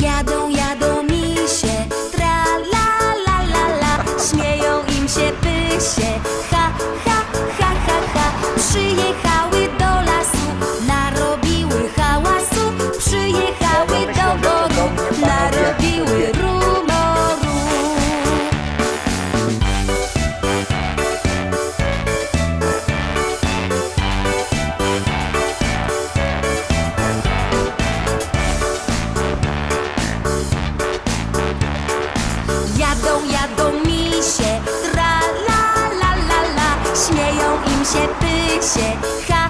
Я до Jadą, jadą misie, tra la la la la. Śmieją im się pysie, ha